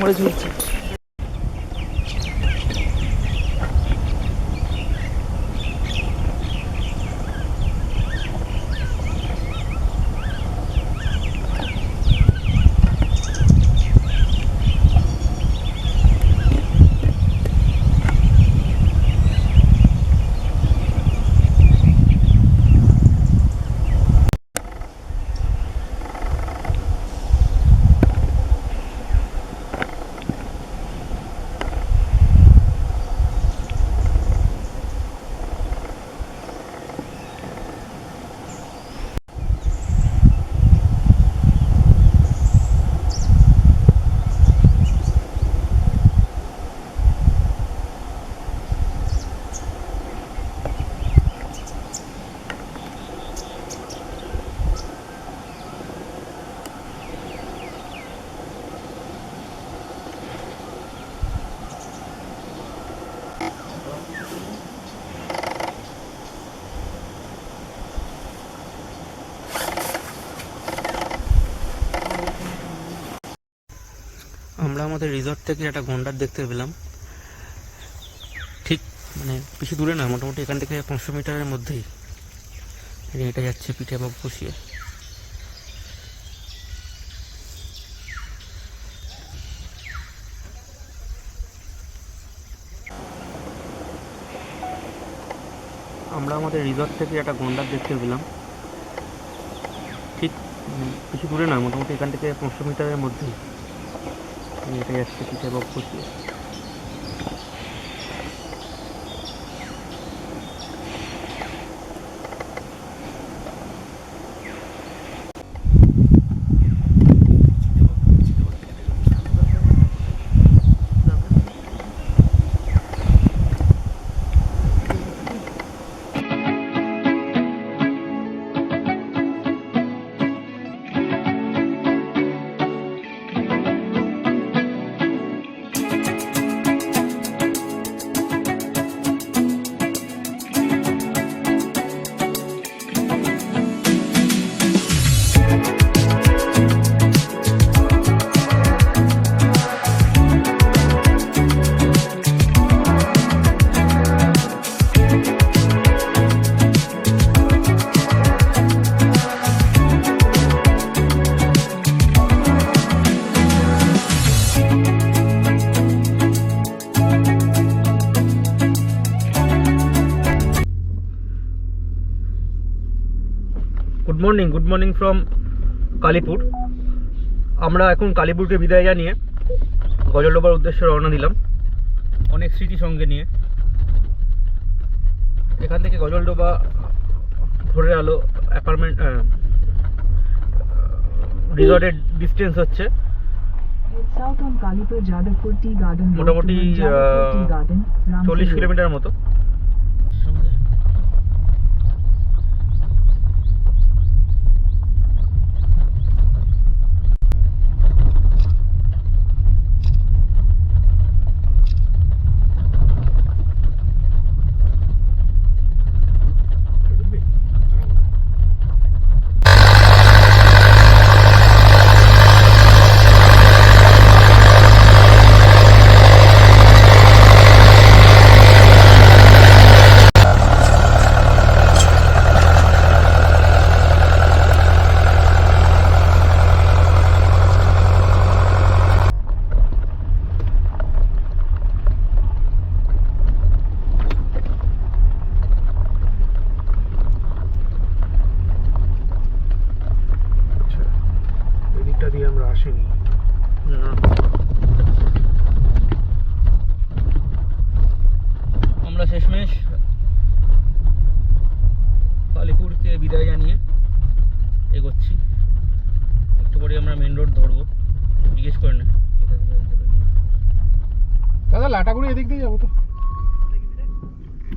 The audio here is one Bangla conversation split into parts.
Murat Ülkü. আমাদের রিসর্ট থেকে একটা গন্ডার দেখতে পেলাম। ঠিক মানে বেশি দূরে না মোটামুটি এখান থেকে পাঁচশো মিটারের মধ্যেই। এটা যাচ্ছে পিঠে বাবু বসিয়ে। আমরা আমাদের রিসর্ট থেকে একটা গন্ডার দেখতে পেলাম। ঠিক বেশি দূরে না মোটামুটি এখান থেকে পাঁচশো মিটারের মধ্যেই। এটা যাচ্ছে পিঠে বাবু বসিয়ে মর্নিং ফ্রম কালীপুর আমরা এখন কালীপুরকে বিদায় জানিয়ে গজলডোবার উদ্দেশ্যে রওনা দিলাম। অনেক স্মৃতি সঙ্গে নিয়ে। এখান থেকে গজলডোবা ধরে আলো অ্যাপার্টমেন্ট রিসর্টের ডিস্টেন্স হচ্ছে। মোটামুটি চল্লিশ কিলোমিটার মতো।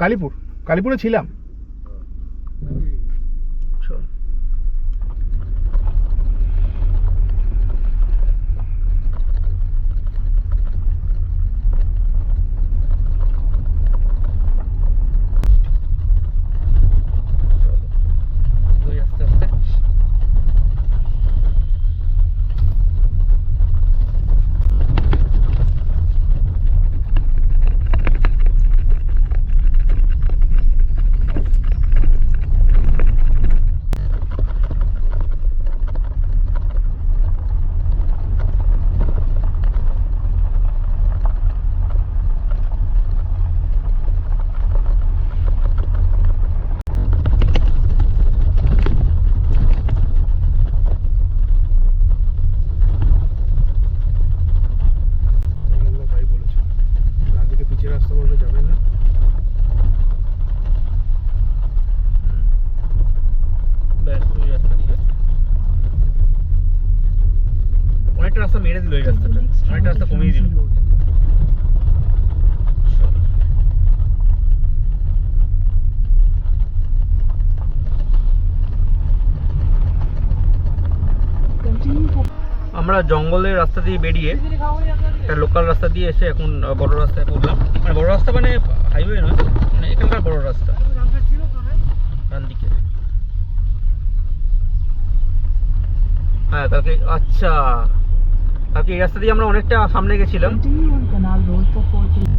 কালীপুর কালীপুরে ছিলাম চল চলো। ওই আস্তে আস্তে অনন্যা তাই বলেছে ডান দিকে পিচের রাস্তা বলতে যাবেন না ব্যাস ওই রাস্তা দিয়ে অনেকটা রাস্তা মেরে দিল এই অনেকটা রাস্তা কমিয়ে দিল। আমরা জঙ্গলের রাস্তা দিয়ে বেরিয়ে একটা লোকাল রাস্তা দিয়ে এসে এখন বড় রাস্তায় পড়লাম। মানে বড় রাস্তা মানে হাইওয়ে নয় মানে এখানকার বড় রাস্তা। দিকে। হ্যাঁ কালকে আচ্ছা। কালকে এই রাস্তা দিয়ে আমরা অনেকটা সামনে গেছিলাম। continue on Canal Road for 4 km.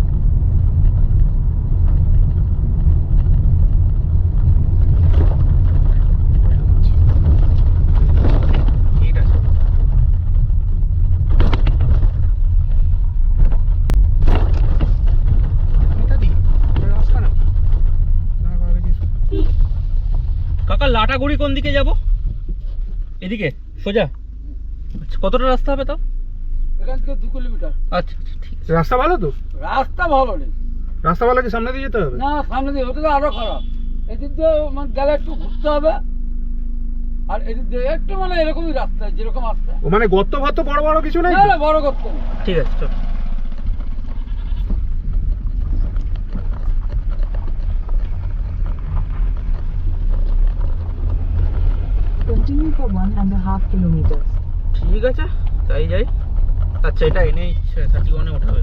ঠিক আছে এটা দিকে ওটা রাস্তা না না কাকে, লাটাগুড়ি কোন দিকে যাব? এদিকে, সোজা। কতটা রাস্তা হবে তাও? এখান থেকে দু কিলোমিটার। আচ্ছা আচ্ছা, ঠিক আছে। রাস্তা ভালো তো? রাস্তা ভালো নেই রাস্তা ভালো কি সামনে দিয়ে যেতে হবে? না সামনে দিয়ে হতে তো আরও খারাপ। এদিক দিয়ে মানে গেলে একটু ঘুরতে হবে। আর এদিক দিয়ে একটু মানে এরকমই রাস্তা যেরকম রাস্তা। মানে গর্ত ফর্ত বড় বড় কিছু নেই না বড় নেই। ঠিক আছে চল। Continue for one and a half kilometers. ঠিক আছে তাই যাই। আচ্ছা এটা এনে থার্টি ওয়ানে ওঠাবে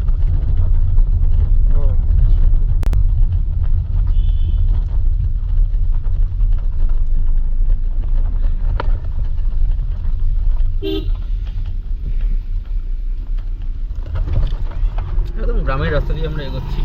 একদম গ্রামের রাস্তা দিয়ে আমরা এগোচ্ছি।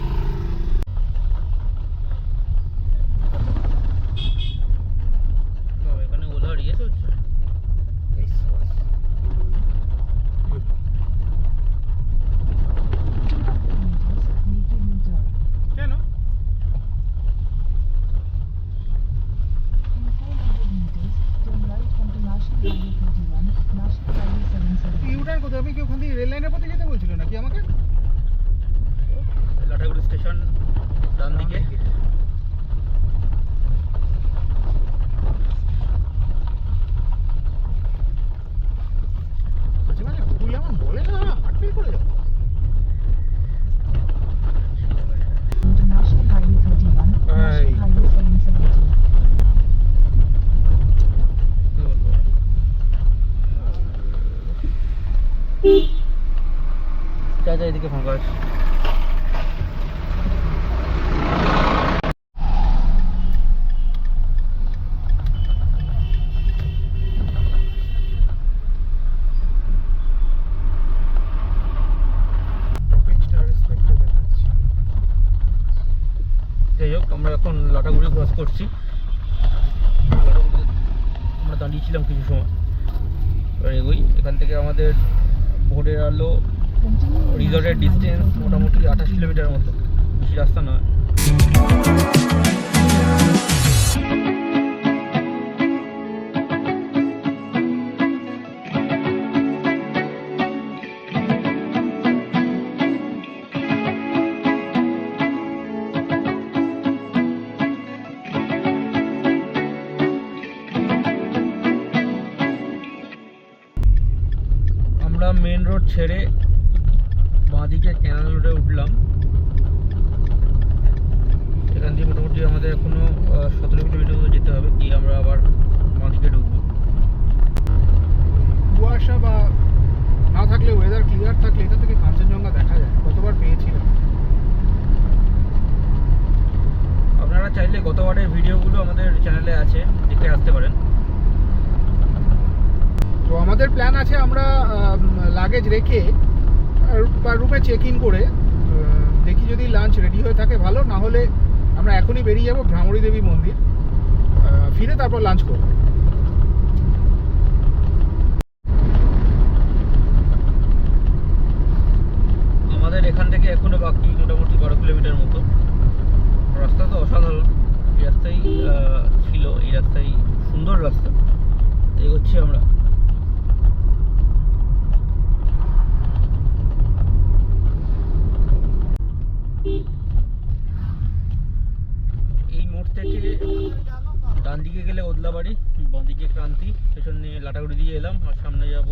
লাটাগুড়ি ক্রস করছি। আমরা দাঁড়িয়েছিলাম কিছু সময়। এবার এগোই এখান থেকে আমাদের ভোটের আলো রিজর্টের ডিস্টেন্স মোটামুটি আঠাশ কিলোমিটার মতো। বেশি রাস্তা নয়। ছেড়ে বাঁদিকে ক্যানাল রোডে উঠলাম। এখান থেকে মোটামুটি আমাদের এখনও সতেরো কিলোমিটার মতো যেতে হবে কি আমরা আবার বাঁদিকে ঢুকবো। কুয়াশা বা না থাকলে ওয়েদার ক্লিয়ার থাকলে এখান থেকে কাঞ্চনজঙ্ঘা দেখা যায়। কতবার পেয়েছিলাম। আপনারা চাইলে গতবারের ভিডিওগুলো আমাদের চ্যানেলে আছে দেখে আসতে পারেন। তো আমাদের প্ল্যান আছে আমরা লাগেজ রেখে বা রুমে চেক ইন করে দেখি যদি লাঞ্চ রেডি হয়ে থাকে ভালো, না হলে আমরা এখনই বেরিয়ে যাব ভ্রামরী দেবী মন্দির ফিরে তারপর লাঞ্চ করব। আমাদের এখান থেকে এখনও বাকি মোটামুটি বারো কিলোমিটার মতো। রাস্তা তো অসাধারণ। এই রাস্তাই ছিল, এই রাস্তাই সুন্দর রাস্তা। এগোচ্ছি আমরা এই মোড় থেকে ডান দিকে বাঁদিকে ক্রান্তি পেছনে লাটাগুড়ি দিয়ে এলাম আর সামনে যাব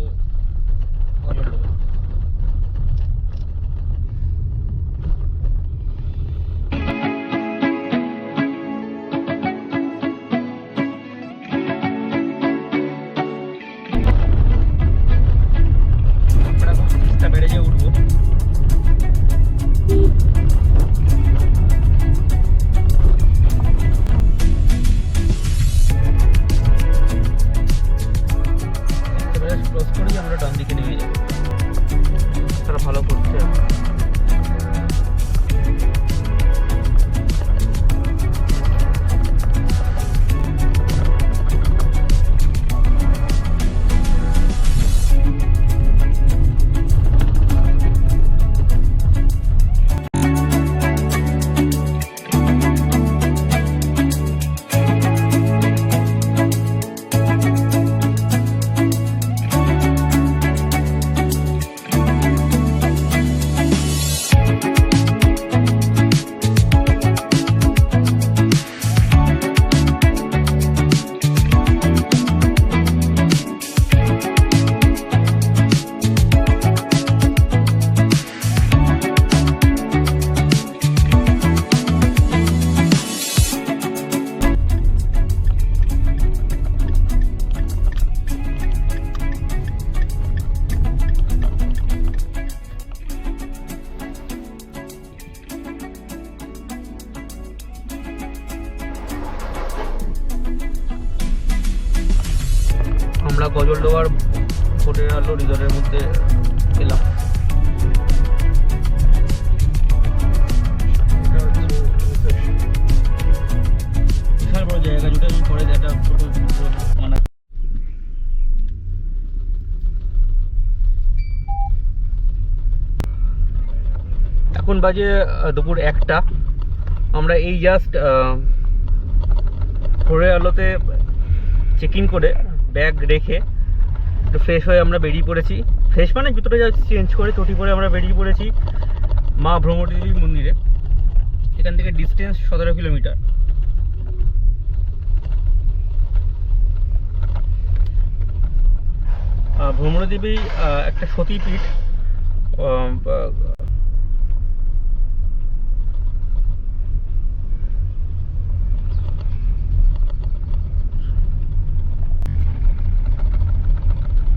মধ্যে এলাম এখন বাজে দুপুর একটা। আমরা এই জাস্ট ভোরের আলোতে চেক ইন করে ব্যাগ রেখে একটু ফ্রেশ হয়ে আমরা বেরিয়ে পড়েছি। ফ্রেশ মানে জুতোটা যা চেঞ্জ করে চটি পরে আমরা বেরিয়ে পড়েছি মা ভ্রমণদেবী মন্দিরে। এখান থেকে ডিস্টেন্স সতেরো কিলোমিটার ভ্রমণদেবী একটা সতীপীঠ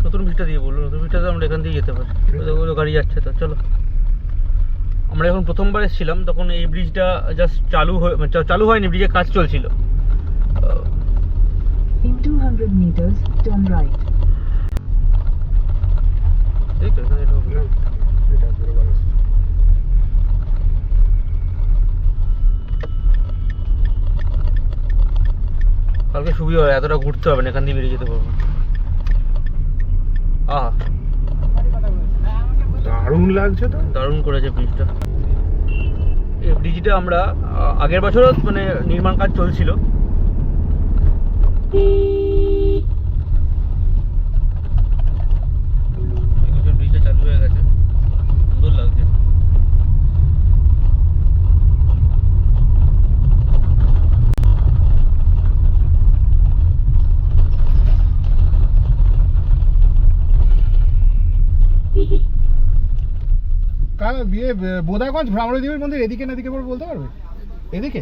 নতুন ভিটা দিয়ে বলল নতুন ভিটাতে আমরা এখান দিয়ে যেতে পারি গাড়ি যাচ্ছে তো চলো আমরা যখন প্রথমবার এসেছিলাম তখন এই ব্রিজটা জাস্ট চালু হয়ে মানে চালু হয়নি ব্রিজের কাজ চলছিল আহ, In 200 meters, turn right. এই তো এখানে ঢুকবো। না, এটা বেরোবার রাস্তা। কালকে সুবিধা হয় এতটা ঘুরতে হবে না এখান দিয়ে বেরিয়ে যেতে পারব আহা। দারুণ লাগছে তো। দারুণ করেছে ব্রিজটা এই ব্রিজটা আমরা আগের বছরও মানে নির্মাণ কাজ চলছিল এবছর ব্রিজটা চালু হয়ে গেছে সুন্দর লাগছে বিয়ে বোদাগঞ্জ ভ্রামরী দেবীর মন্দির এদিকে না এদিকে বলতে পারবে? এদিকে?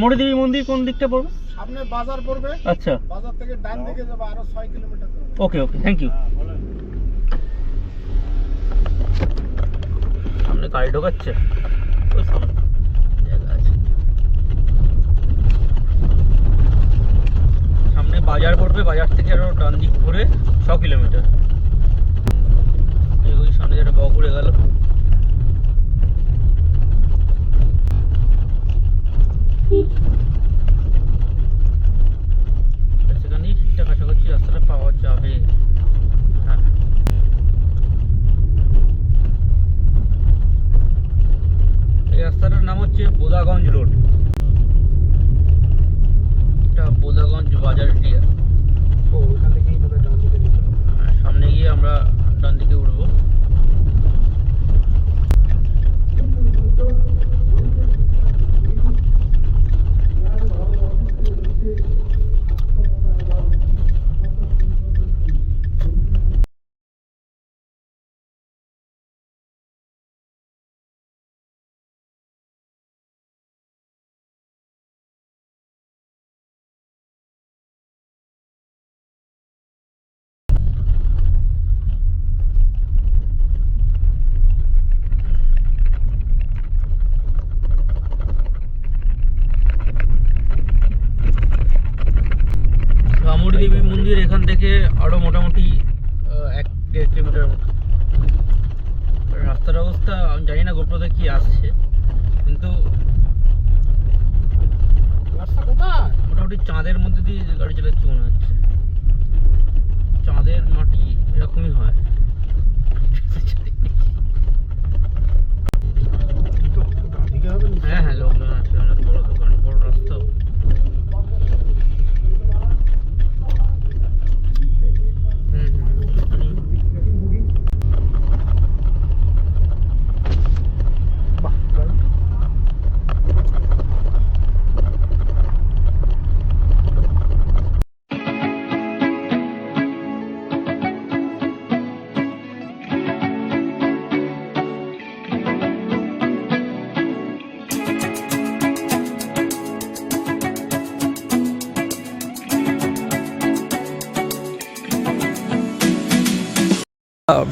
চামড়ি দেবী মন্দির কোন দিকটা পড়বে? সামনে বাজার পড়বে। আচ্ছা। বাজার থেকে ডান দিকে যাবে আরও 6 kilometre okay okay thank you সামনে গাড়ি ঢোকাচ্ছে। ওই সামনে সামনে বাজার পড়বে বাজার থেকে আরও ডান দিক ঘুরে ছ কিলোমিটার। এই সামনে যেটা বকুড়ে গেল। সেখানেই ঠিকঠাক রাস্তাটা পাওয়া যাবে। হ্যাঁ। এই রাস্তাটার নাম হচ্ছে বোদাগঞ্জ রোড। এটা বোদাগঞ্জ বাজার এরিয়া ওখান থেকেই হ্যাঁ, সামনে গিয়ে আমরা ডান দিকে উঠবো। 空军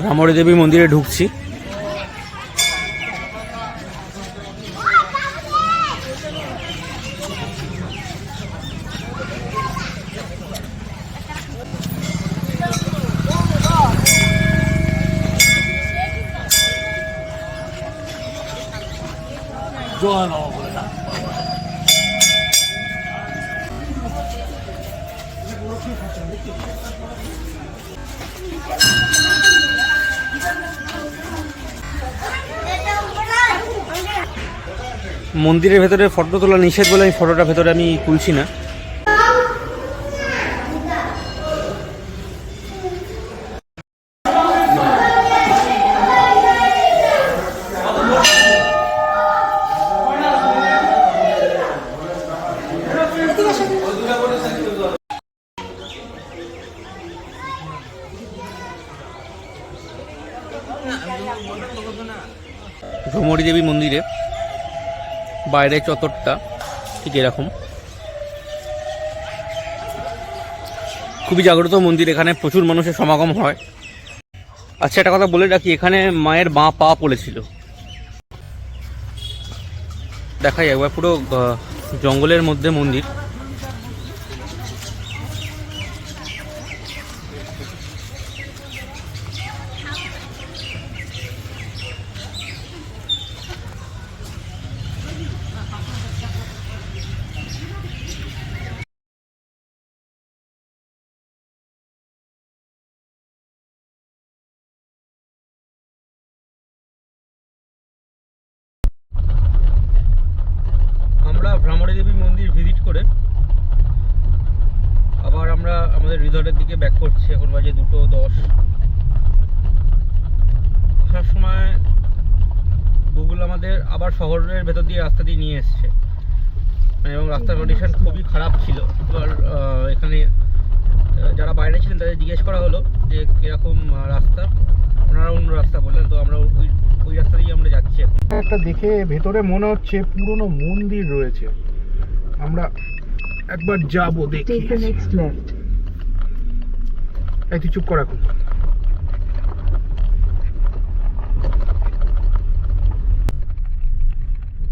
ভ্রামরী দেবী মন্দিরে ঢুকছি। জল মন্দিরের ভেতরে ফটো তোলা নিষেধ বলে আমি ফটোটা ভেতরে আমি তুলছি না। ভ্রমরী দেবী মন্দিরে বাইরের চতরটা ঠিক এরকম। খুবই জাগ্রত মন্দির, এখানে প্রচুর মানুষের সমাগম হয়। আচ্ছা একটা কথা বলে রাখি, এখানে মায়ের বাঁ পা পড়েছিল। দেখাই একবার পুরো জঙ্গলের মধ্যে মন্দির আমরা ভ্রমণী দেবী মন্দির ভিজিট করে আবার আমরা আমাদের রিসর্টের দিকে ব্যাক করছি। এখন বাজে দুটো দশ। আসার সময় গুগল আমাদের আবার শহরের ভেতর দিয়ে রাস্তা দিয়ে নিয়ে এসছে। মানে এবং রাস্তার কন্ডিশন খুবই খারাপ ছিল। এবার এখানে যারা বাইরে ছিলেন তাদের জিজ্ঞেস করা হলো যে কীরকম রাস্তা। ওনারা অন্য রাস্তা বললেন তো আমরা ওই ওই রাস্তা দিয়ে আমরা যাচ্ছি এখন। একটা দেখে ভেতরে মনে হচ্ছে পুরনো মন্দির রয়েছে। আমরা একবার যাব দেখি। এই তুই চুপ কর এখন।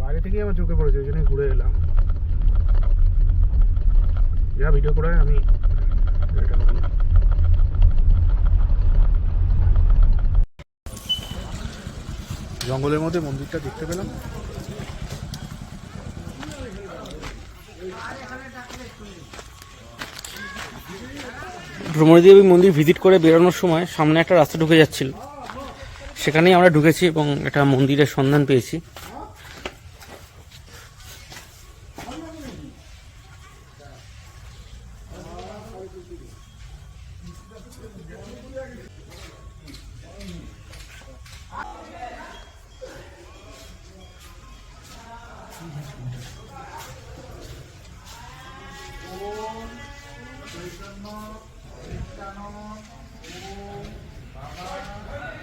বাইরে থেকে আমার চোখে পড়েছে, ওই জন্য ঘুরে এলাম। যা ভিডিও করে আমি জঙ্গলের মধ্যে মন্দিরটা দেখতে পেলাম। ভ্রমণী দেবী মন্দির ভিজিট করে বেরোনোর সময় সামনে একটা রাস্তা ঢুকে যাচ্ছিল। সেখানেই আমরা ঢুকেছি এবং একটা মন্দিরের সন্ধান পেয়েছি। ভ্রমণী দেবী মন্দিরে আমরা এসেছিলাম